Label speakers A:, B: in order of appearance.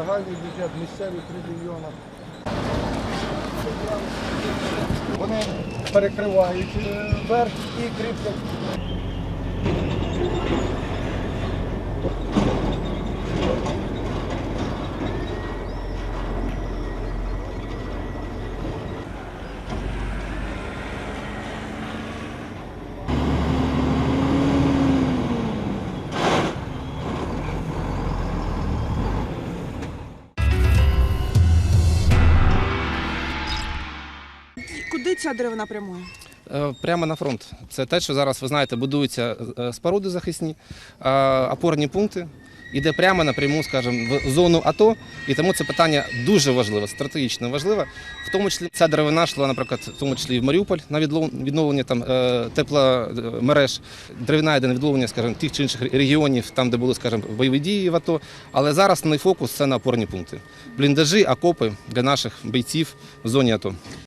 A: центральний бюджет, місцеві 3 мільйона. Вони перекривають е, верх і кріплять.
B: Куди ця деревина прямує?
C: Е, Прямо на фронт. Це те, що зараз ви знаєте, будуються е, споруди захисні, е, опорні пункти. Іде прямо напряму, скажімо, в зону АТО, і тому це питання дуже важливе, стратегічно важливе. В тому числі ця деревина йшла, наприклад, в тому числі в Маріуполь на відновлення там е, тепломереж. Деревина йде на відновлення, скажімо, тих чи інших регіонів, там, де були, скажімо, бойові дії в АТО. Але зараз основний фокус це на опорні пункти. Бліндажі, окопи для наших бійців в зоні АТО.